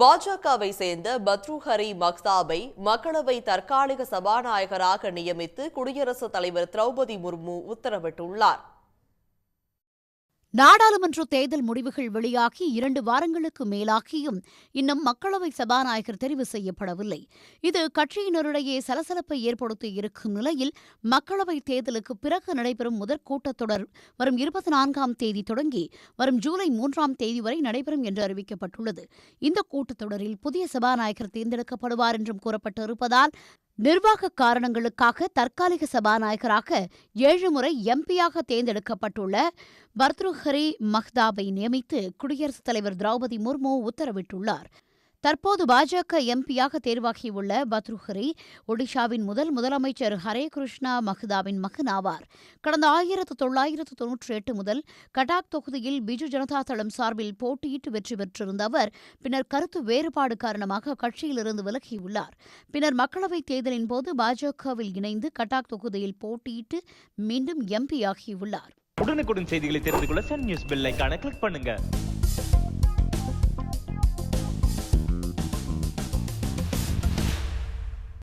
பாஜகவை சேர்ந்த பத்ருஹரி மக்தாபை மக்களவை தற்காலிக சபாநாயகராக நியமித்து குடியரசுத் தலைவர் திரௌபதி முர்மு உத்தரவிட்டுள்ளார். நாடாளுமன்ற தேர்தல் முடிவுகள் வெளியாகி இரண்டு வாரங்களுக்கு மேலாகியும் இன்னும் மக்களவை சபாநாயகர் தெரிவு செய்யப்படவில்லை. இது கட்சியினரிடையே சலசலப்பை ஏற்படுத்தி இருக்கும் நிலையில் மக்களவைத் தேர்தலுக்கு பிறகு நடைபெறும் முதற் கூட்டத்தொடர் வரும் இருபத்தி நான்காம் தேதி தொடங்கி வரும் ஜூலை மூன்றாம் தேதி வரை நடைபெறும் என்று அறிவிக்கப்பட்டுள்ளது. இந்த கூட்டத்தொடரில் புதிய சபாநாயகர் தேர்ந்தெடுக்கப்படுவார் என்றும் கூறப்பட்டிருப்பதால் நிர்வாக காரணங்களுக்காக தற்காலிக சபாநாயகராக ஏழு முறை எம்பியாக தேர்ந்தெடுக்கப்பட்டுள்ள பர்த்ருஹரி மஹ்தாபை நியமித்து குடியரசுத் தலைவர் திரௌபதி முர்மு உத்தரவிட்டுள்ளார். தற்போது பாஜக எம்பியாக தேர்வாகியுள்ள பத்ருஹரி ஒடிஷாவின் முதல் முதலமைச்சர் ஹரே கிருஷ்ணா மஹ்தாவின் மகன் ஆவார். கடந்த ஆயிரத்து தொள்ளாயிரத்து தொன்னூற்றி எட்டு முதல் கட்டாக் தொகுதியில் பிஜு ஜனதா தளம் சார்பில் போட்டியிட்டு வெற்றி பெற்றிருந்த அவர் பின்னர் கருத்து வேறுபாடு காரணமாக கட்சியிலிருந்து விலகியுள்ளார். பின்னர் மக்களவைத் தேர்தலின் போது பாஜகவில் இணைந்து கட்டாக் தொகுதியில் போட்டியிட்டு மீண்டும் எம்பியாகியுள்ளார். உடனுக்குடன் செய்திகளை தெரிந்து கொள்ள சன் நியூஸ் பெல் கிளிக் பண்ணுங்க.